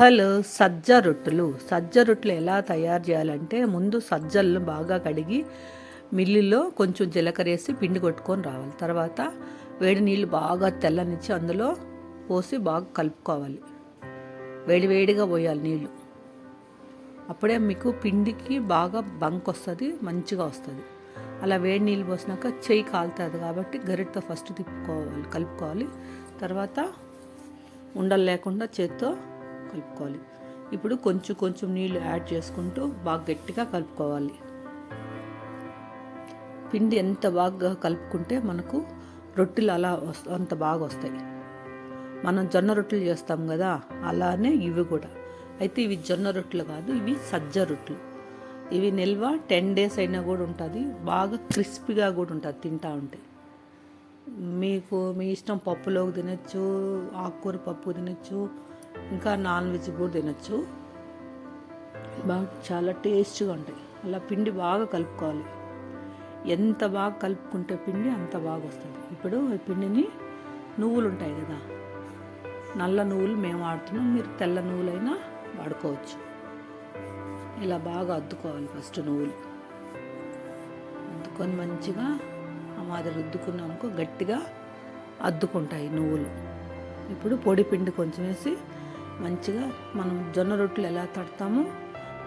Hello సజ్జ రొట్టెలు. సజ్జ రొట్టెలు ఎలా తయారు చేయాలంటే ముందు సజ్జలను బాగా కడిగి మిల్లులో కొంచెం జీలకర్ర వేసి పిండి కొట్టుకొని రావాలి. తర్వాత వేడి నీళ్ళు బాగా తెల్లనిచ్చి అందులో పోసి బాగా కలుపుకోవాలి. వేడివేడిగా పోయాలి నీళ్ళు. అప్పుడే మీకు పిండికి బాగా బంక్ వస్తుంది మంచిగా వస్తుంది. అలా వేడి నీళ్ళు పోసినాక చెయ్యి కాలుతుంది కాబట్టి గరిటతో ఫస్ట్ తిప్పుకోవాలి కలుపుకోవాలి. తర్వాత ఉండలు లేకుండా చేత్తో కలుపుకోవాలి. ఇప్పుడు కొంచెం కొంచెం నీళ్ళు యాడ్ చేసుకుంటూ బాగా గట్టిగా కలుపుకోవాలి. పిండి ఎంత బాగా కలుపుకుంటే మనకు రొట్టెలు అలా వస్ అంత బాగా వస్తాయి. మనం జొన్న రొట్టెలు చేస్తాం కదా అలానే ఇవి కూడా. అయితే ఇవి జొన్న రొట్టెలు కాదు ఇవి సజ్జ రొట్టెలు. ఇవి నిల్వ టెన్ డేస్ అయినా కూడా ఉంటుంది బాగా క్రిస్పీగా కూడా ఉంటుంది తింటా ఉంటే. మీకు మీ ఇష్టం పప్పులోకి తినచ్చు ఆకుకూర పప్పు తినచ్చు ఇంకా నాన్ వెజ్ కూడా తినచ్చు. బాగా చాలా టేస్ట్గా ఉంటాయి. అలా పిండి బాగా కలుపుకోవాలి. ఎంత బాగా కలుపుకుంటే పిండి అంత బాగా వస్తుంది. ఇప్పుడు ఈ పిండిని నువ్వులు ఉంటాయి కదా నల్ల నువ్వులు మేము వాడుతున్నాం. మీరు తెల్ల నువ్వులైనా వాడుకోవచ్చు. ఇలా బాగా అద్దుకోవాలి ఫస్ట్ నువ్వులు. అద్దుకొని మంచిగా ఆ మాదిరి రుద్దుకున్నాం గట్టిగా అద్దుకుంటాయి నువ్వులు. ఇప్పుడు పొడి పిండి కొంచెం వేసి మంచిగా మనం జొన్న రొట్టెలు ఎలా తడతామో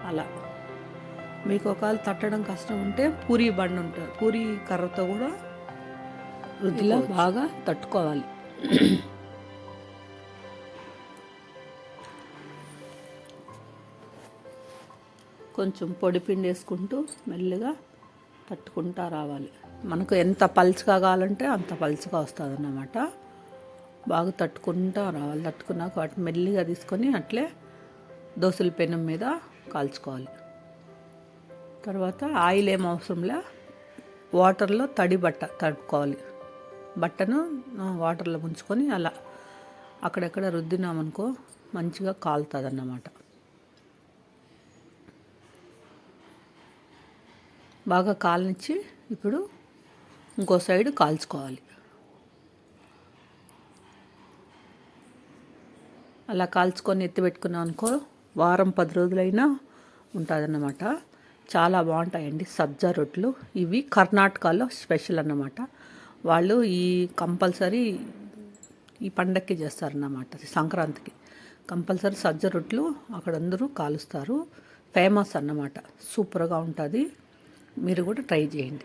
అలా. మీకు ఒకవేళ తట్టడం కష్టం ఉంటే పూరి బండి ఉంటుంది. పూరి కర్రతో కూడా రుద్దిలా బాగా తట్టుకోవాలి. కొంచెం పొడి పిండి వేసుకుంటూ మెల్లిగా తట్టుకుంటా రావాలి. మనకు ఎంత పలుచగా కావాలంటే అంత పలుచగా వస్తుంది అన్నమాట బాగా తట్టుకుంటా రావాలి. తట్టుకున్నాక వాటిని మెల్లిగా తీసుకొని అట్లే దోశల పెనం మీద కాల్చుకోవాలి. తర్వాత ఆయిల్ ఏం అవసరంలే వాటర్లో తడి బట్ట తడుపుకోవాలి. బట్టను వాటర్లో ముంచుకొని అలా అక్కడెక్కడ రుద్దినామనుకో మంచిగా కాలుతుంది అన్నమాట బాగా కాలనిచ్చి ఇప్పుడు ఇంకో సైడ్ కాల్చుకోవాలి. అలా కాల్చుకొని ఎత్తిపెట్టుకున్నాం అనుకో వారం పది రోజులైనా ఉంటుందన్నమాట. చాలా బాగుంటాయండి సబ్జా రొట్టెలు ఇవి కర్ణాటకలో స్పెషల్ అన్నమాట. వాళ్ళు ఈ కంపల్సరీ ఈ పండక్కి చేస్తారన్నమాట సంక్రాంతికి. కంపల్సరీ సజ్జ రొట్టెలు అక్కడ అందరూ కాలుస్తారు. ఫేమస్ అన్నమాట. సూపర్గా ఉంటుంది. మీరు కూడా ట్రై చేయండి.